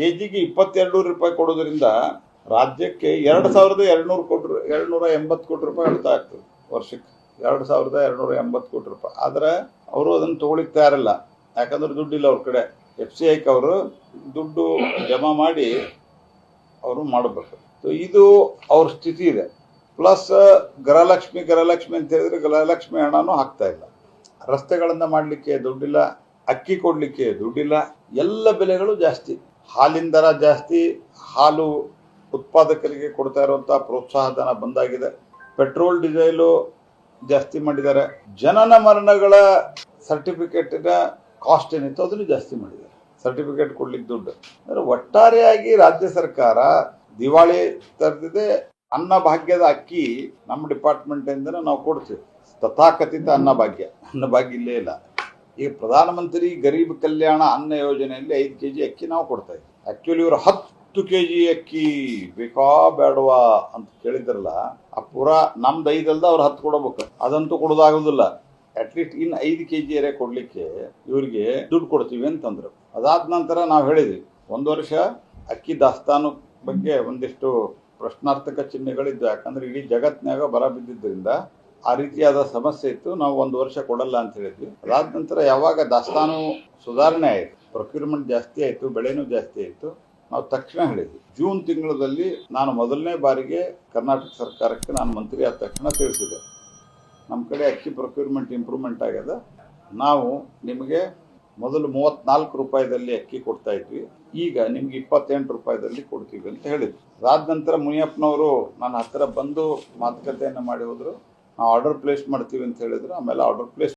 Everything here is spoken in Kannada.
ಕೆ ಜಿಗೆ ಇಪ್ಪತ್ತೆರಡು ರೂಪಾಯಿ ಕೊಡೋದ್ರಿಂದ ರಾಜ್ಯಕ್ಕೆ ಎರಡು ಸಾವಿರದ ಎರಡ್ನೂರು ಕೋಟಿ ಎರಡ್ನೂರ ಎಂಬತ್ತು ಕೋಟಿ ರೂಪಾಯಿ ಅಳ್ತಾ ಆಗ್ತದೆ ವರ್ಷಕ್ಕೆ. ಎರಡು ಸಾವಿರದ ಎರಡ್ನೂರ ಎಂಬತ್ತು ಕೋಟಿ ರೂಪಾಯಿ. ಆದರೆ ಅವರು ಅದನ್ನು ತಗೊಳಿಕ್ ತಯಾರಿಲ್ಲ. ಯಾಕಂದ್ರೆ ದುಡ್ಡಿಲ್ಲ ಅವ್ರ ಕಡೆ. ಎಫ್ ಸಿ ಐಕ್ ಅವರು ದುಡ್ಡು ಜಮಾ ಮಾಡಿ ಅವರು ಮಾಡಬೇಕು. ಸೊ ಇದು ಅವ್ರ ಸ್ಥಿತಿ ಇದೆ. ಪ್ಲಸ್ ಗೃಹಲಕ್ಷ್ಮಿ ಗೃಹಲಕ್ಷ್ಮಿ ಅಂತ ಹೇಳಿದ್ರೆ ಗೃಹಲಕ್ಷ್ಮಿ ಹಣನೂ ಹಾಕ್ತಾ ಇಲ್ಲ. ರಸ್ತೆಗಳನ್ನು ಮಾಡಲಿಕ್ಕೆ ದುಡ್ಡಿಲ್ಲ, ಅಕ್ಕಿ ಕೊಡಲಿಕ್ಕೆ ದುಡ್ಡಿಲ್ಲ, ಎಲ್ಲ ಬೆಲೆಗಳು ಜಾಸ್ತಿ. ಹಾಲಿನ ದರ ಜಾಸ್ತಿ, ಹಾಲು ಉತ್ಪಾದಕರಿಗೆ ಕೊಡ್ತಾ ಇರುವಂಥ ಪ್ರೋತ್ಸಾಹಧನ ಬಂದಾಗಿದೆ. ಪೆಟ್ರೋಲ್, ಡೀಸೆಲು ಜಾಸ್ತಿ ಮಾಡಿದ್ದಾರೆ. ಜನನ ಮರಣಗಳ ಸರ್ಟಿಫಿಕೇಟಿನ ಕಾಸ್ಟ್ ಏನಿತ್ತು ಅದನ್ನು ಜಾಸ್ತಿ ಮಾಡಿದ್ದಾರೆ. ಸರ್ಟಿಫಿಕೇಟ್ ಕೊಡ್ಲಿಕ್ಕೆ ದುಡ್ಡು. ಅಂದ್ರೆ ಒಟ್ಟಾರೆಯಾಗಿ ರಾಜ್ಯ ಸರ್ಕಾರ ದಿವಾಳಿ ತರದಿದೆ. ಅನ್ನ ಭಾಗ್ಯದ ಅಕ್ಕಿ ನಮ್ಮ ಡಿಪಾರ್ಟ್ಮೆಂಟ್ ಇಂದ ನಾವು ಕೊಡ್ತೀವಿ. ತಥಾಕಥಿತ ಅನ್ನ ಭಾಗ್ಯ. ಅನ್ನ ಭಾಗ್ಯ ಇಲ್ಲೇ ಇಲ್ಲ. ಈಗ ಪ್ರಧಾನಮಂತ್ರಿ ಗರೀಬ್ ಕಲ್ಯಾಣ ಅನ್ನ ಯೋಜನೆಯಲ್ಲಿ ಐದು ಕೆ ಜಿ ಅಕ್ಕಿ ನಾವು ಕೊಡ್ತಾ ಇದ್ವಿ. ಆಕ್ಚುಲಿ ಇವರು ಹತ್ತು ಕೆ ಜಿ ಅಕ್ಕಿ ಬೇಕಾ ಬೇಡವಾ ಅಂತ ಕೇಳಿದ್ರಲ್ಲ, ಆ ಪೂರಾ ನಮ್ದು ಐದಲ್ದ ಅವ್ರು ಹತ್ತು ಕೊಡಬೇಕು. ಅದಂತೂ ಕೊಡೋದಾಗೋದಿಲ್ಲ. ಅಟ್ಲೀಸ್ಟ್ ಇನ್ನು ಐದು ಕೆ ಜಿ ಅರೆ ಕೊಡ್ಲಿಕ್ಕೆ ಇವರಿಗೆ ದುಡ್ಡು ಕೊಡ್ತೀವಿ ಅಂತಂದ್ರು. ಅದಾದ ನಂತರ ನಾವು ಹೇಳಿದ್ವಿ, ಒಂದು ವರ್ಷ ಅಕ್ಕಿ ದಾಸ್ತಾನು ಬಗ್ಗೆ ಒಂದಿಷ್ಟು ಪ್ರಶ್ನಾರ್ಥಕ ಚಿಹ್ನೆಗಳಿದ್ದು ಯಾಕಂದ್ರೆ ಇಡೀ ಜಗತ್ನಾಗ ಬರ ಬಿದ್ದಿದ್ದರಿಂದ ಆ ರೀತಿಯಾದ ಸಮಸ್ಯೆ ಇತ್ತು. ನಾವು ಒಂದು ವರ್ಷ ಕೊಡಲ್ಲ ಅಂತ ಹೇಳಿದ್ವಿ. ಅದಾದ ನಂತರ ಯಾವಾಗ ದಾಸ್ತಾನು ಸುಧಾರಣೆ ಆಯಿತು. ಪ್ರೊಕ್ಯೂರ್ಮೆಂಟ್ ಜಾಸ್ತಿ ಆಯಿತು, ಬೆಳೆನೂ ಜಾಸ್ತಿ ಆಯಿತು. ನಾವು ತಕ್ಷಣ ಹೇಳಿದ್ವಿ. ಜೂನ್ ತಿಂಗಳಲ್ಲಿ ನಾನು ಮೊದಲನೇ ಬಾರಿಗೆ ಕರ್ನಾಟಕ ಸರ್ಕಾರಕ್ಕೆ ನಾನು ಮಂತ್ರಿ ಆದ ತಕ್ಷಣ ತಿಳಿಸಿದೆ. ನಮ್ಮ ಕಡೆ ಅಕ್ಕಿ ಪ್ರೊಕ್ಯೂರ್ಮೆಂಟ್ ಇಂಪ್ರೂವ್ಮೆಂಟ್ ಆಗ್ಯದ. ನಾವು ನಿಮಗೆ ಮೊದಲು ಮೂವತ್ನಾಲ್ಕು ರೂಪಾಯಿದಲ್ಲಿ ಅಕ್ಕಿ ಕೊಡ್ತಾ ಇದ್ವಿ. ಈಗ ನಿಮ್ಗೆ ಇಪ್ಪತ್ತೆಂಟು ರೂಪಾಯಿದಲ್ಲಿ ಕೊಡ್ತೀವಿ ಅಂತ ಹೇಳಿದ್ವಿ. ಅದಾದ ನಂತರ ಮುನಿಯಪ್ಪನವರು ನನ್ನ ಹತ್ತಿರ ಬಂದು ಮಾತುಕತೆಯನ್ನು ಮಾಡಿ ಹೋದ್ರು. ಆರ್ಡರ್ ಪ್ಲೇಸ್ ಮಾಡ್ತೀವಿ ಅಂತ ಹೇಳಿದ್ರೆ ಆಮೇಲೆ ಆರ್ಡರ್ ಪ್ಲೇಸ್